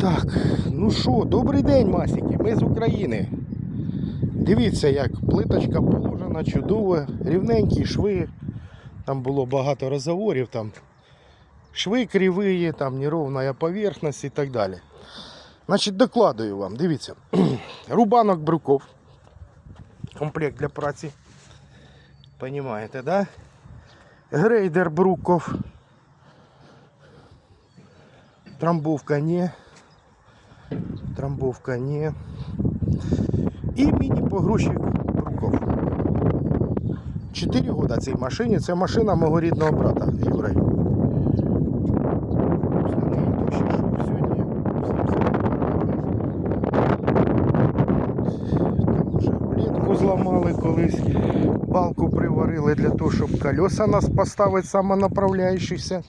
Так, ну що, добрий день, Масіки. Ми з України. Дивіться, як плиточка положена, чудово, рівненькі шви. Там було багато розговорів, там шви криві, там неровна поверхність і так далі. Значить, докладую вам, дивіться. Рубанок бруков. Комплект для праці. Понимаєте, да? Грейдер бруков. Трамбовка не. Трамбовка не. І міні-погрузчик бруков. 4 года цій машині. Це машина мого рідного брата Юри. Зламали колись. Балку приварили для того, щоб колеса нас поставити самонаправляючися.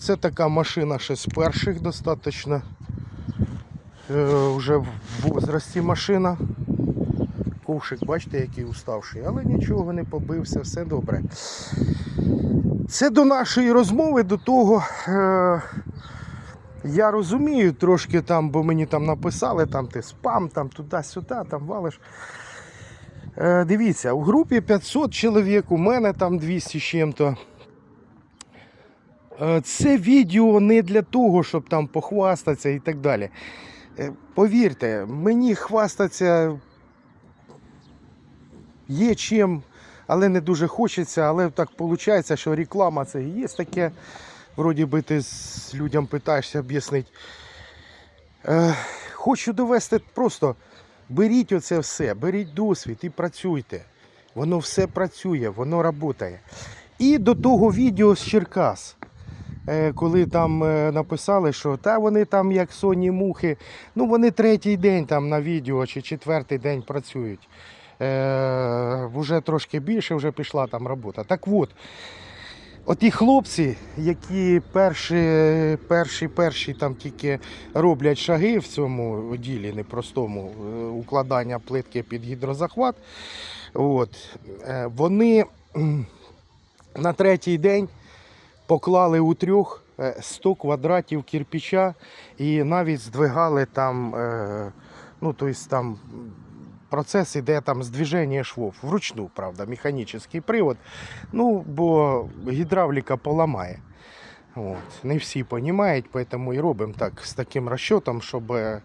Це така машина ще з перших достатньо. Е, вже в возрасті машина. Ковшик, бачите, який уставший, але нічого не побився, все добре. Це до нашої розмови, до того. Е, я розумію трошки там, бо мені там написали, там ти спам, там туди-сюди, там валиш. Е, дивіться, у групі 500 чоловік, у мене там 200 з чим-то. Е, Це відео не для того, щоб там похвастатися і так далі. Е, Повірте, мені хвастатися є чим, але не дуже хочеться. Але так виходить, що реклама це є таке. Вроді би ти з людям питаєшся об'яснити. Е, хочу довести просто. Беріть оце все, беріть досвід і працюйте. Воно все працює, воно працює. І до того відео з Черкас. Е, Коли там е, написали, що та вони там як соні мухи, ну вони третій день там на відео чи четвертий день працюють. Е, вже трошки більше вже пішла там робота. Так от, оті хлопці, які перші, перші, перші там тільки роблять шаги в цьому ділі непростому е, укладання плитки під гідрозахват, от, вони на третій день поклали у трьох е, 100 квадратів кирпича і навіть здвигали там, е, ну, тобто там процес іде там здвиження швов. Вручну, правда, механічний привод. Ну, бо гідравліка поламає. От. Не всі розуміють, тому і робимо так з таким розчотом, щоб е,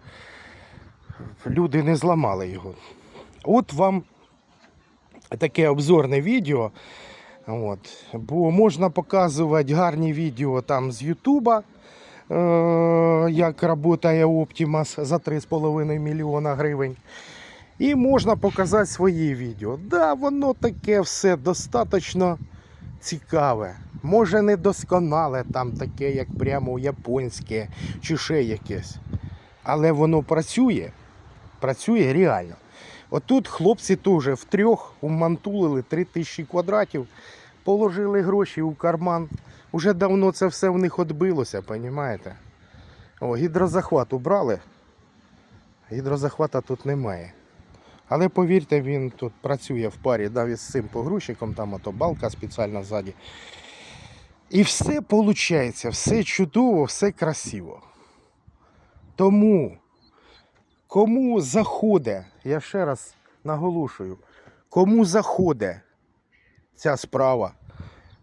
люди не зламали його. От вам таке обзорне відео. От. Бо можна показувати гарні відео там з Ютуба, е, як працює Optimus за 3,5 мільйона гривень. І можна показати свої відео. Да, воно таке все достатньо цікаве. Може не досконале, там таке, як прямо японське чи ще якесь. Але воно працює. Працює реально. Отут хлопці теж втрьох умантулили 3000 квадратів, положили гроші у карман. Уже давно це все в них відбилося, розумієте? О, гідрозахват убрали. Гідрозахвата тут немає. Але повірте, він тут працює в парі навіть з цим погрузчиком, там ото балка спеціальна ззаді. І все виходить, все чудово, все красиво. Тому, кому заходить, я ще раз наголошую, кому заходить ця справа,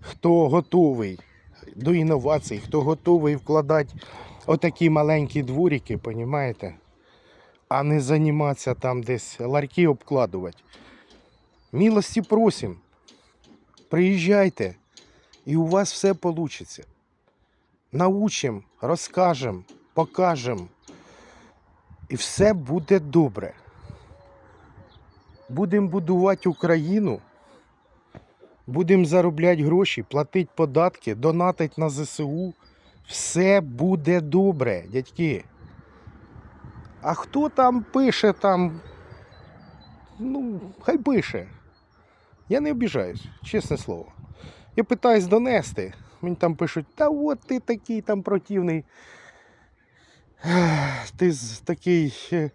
хто готовий до інновацій, хто готовий вкладати отакі маленькі дворики, понімаєте? а не займатися там десь ларьки обкладувати. Милості просим. Приїжджайте, і у вас все вийде. Научимо, розкажемо, покажемо. І все буде добре. Будемо будувати Україну, будемо заробляти гроші, платити податки, донатити на ЗСУ. Все буде добре, дядьки. А хто там пише там, ну, хай пише. Я не обіжаюсь, чесне слово. Я питаюсь донести. Мені там пишуть, та от ти такий там противний. Ти такий е,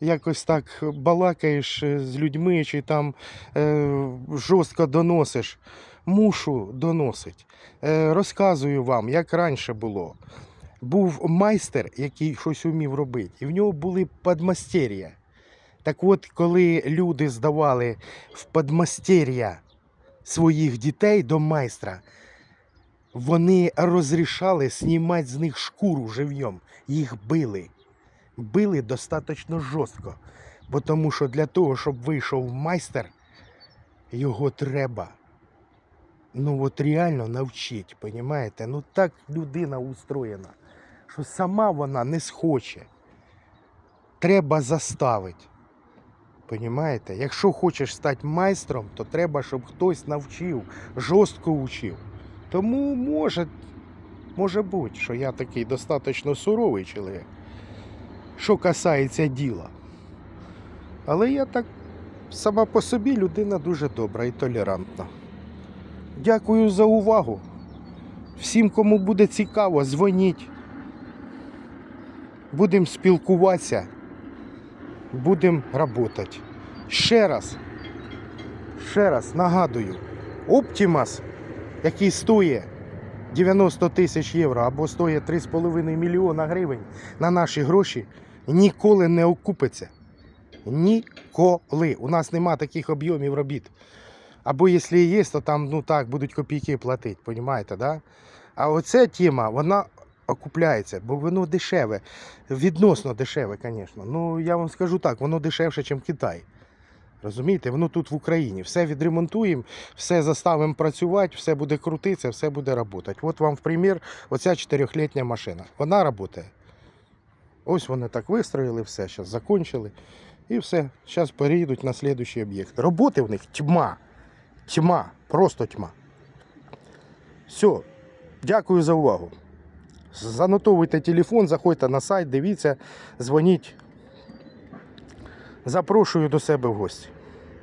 якось так балакаєш е, з людьми, чи там е, жорстко доносиш. Мушу доносить. Розказую вам, як раніше було. був майстер, який щось умів робити, і в нього були подмастер'я. Так от, коли люди здавали в подмастер'я своїх дітей до майстра, вони розрішали знімати з них шкуру живьом. Їх били. Били достатньо жорстко. Бо тому що для того, щоб вийшов майстер, його треба. Ну от реально навчить, понімаєте? Ну так людина устроєна, що сама вона не схоче. Треба заставити. Понімаєте? Якщо хочеш стати майстром, то треба, щоб хтось навчив, жорстко учив. Тому може, може бути, що я такий достатньо суровий чоловік, що касається діла. Але я так сама по собі людина дуже добра і толерантна. Дякую за увагу. Всім, кому буде цікаво, дзвоніть. Будемо спілкуватися, будемо працювати. Ще раз, ще раз нагадую, Optimus, який стоїть 90 тисяч євро або стоїть 3,5 мільйона гривень на наші гроші, ніколи не окупиться. Ніколи. У нас нема таких об'ємів робіт. Або якщо є, то там ну так будуть копійки платити, розумієте, да? А оця тема, вона окупляється, бо воно дешеве, відносно дешеве, звісно. Ну я вам скажу так, воно дешевше, ніж Китай. Розумієте, воно тут в Україні. Все відремонтуємо, все заставимо працювати, все буде крутитися, все буде працювати. От вам в примір, оця чотирьохлітня машина. Вона працює. Ось вони так вистроїли, все, зараз закончили. І все. Зараз перейдуть на слідуючий об'єкт. Роботи в них тьма. Тьма. Просто тьма. Все. Дякую за увагу. Занотовуйте телефон, заходьте на сайт, дивіться, дзвоніть. Запрошую до себе в гості.